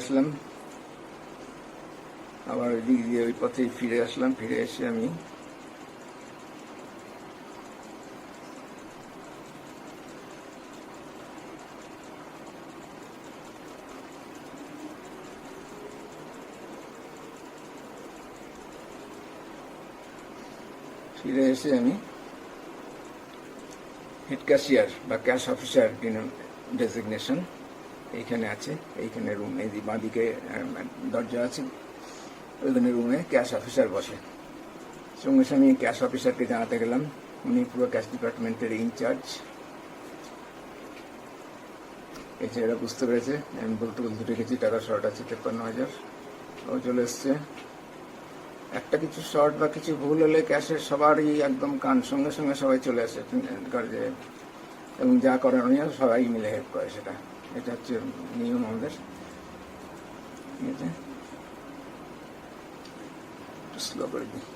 আসলাম। আবার দিক দিয়ে ওই পথেই ফিরে আসলাম, ফিরে এসে আমি ফিরে এসে আমি হেড ক্যাশিয়ার বা ক্যাশ অফিসার ডেজিগনেশন এইখানে আছে, এইখানে রুম এই বাঁদিকে দরজা আছে, ওইখানে রুমে ক্যাশ অফিসার বসে। সঙ্গে সঙ্গে ক্যাশ অফিসারকে জানাতে গেলাম, উনি পুরো ক্যাশ ডিপার্টমেন্টের ইনচার্জ যে বুঝতে পেরেছে, আমি বলতে বলতে রেখেছি টাকা শর্ট আছে তেপ্পান্ন হাজার। ও চলে এসছে। একটা কিছু শর্ট বা কিছু ভুল হলে ক্যাশের সবারই একদম কান সঙ্গে সঙ্গে সবাই চলে আসে এবং যা করণীয় সবাই মিলে হেল্প করে সেটা। এটা হচ্ছে নিয়ম আমাদের। ঠিক আছে? স্লো করে দিই।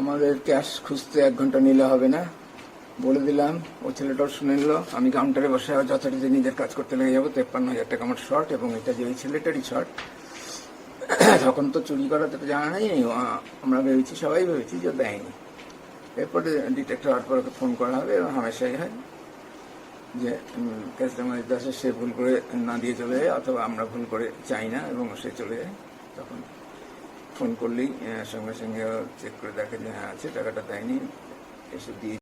আমাদের ক্যাশ খুঁজতে এক ঘণ্টা নিলে হবে না। বলে দিলাম, ও ছেলেটাও শুনে নিল। আমি কাউন্টারে বসে যথারীতি নিজের কাজ করতে লেগে যাব। তেপ্পান্ন হাজার টাকা আমার শর্ট এবং এটা যে ওই ছেলেটারই শর্ট তখন তো চুরি করা তো জানা নেই। আমরা ভেবেছি, সবাই ভেবেছি যে দেয়নি। এরপরে ডিটেক্টর হওয়ার পর ওকে ফোন করা হবে এবং হামেশাই হয় যে ক্যাশ দাসে সে ভুল করে না দিয়ে চলে যায় অথবা আমরা ভুল করে চাই না এবং সে চলে যায়। তখন ফোন করলেই সঙ্গে সঙ্গে চেক করে দেখে যে হ্যাঁ আছে, টাকাটা দেয়নি, এসে দিয়ে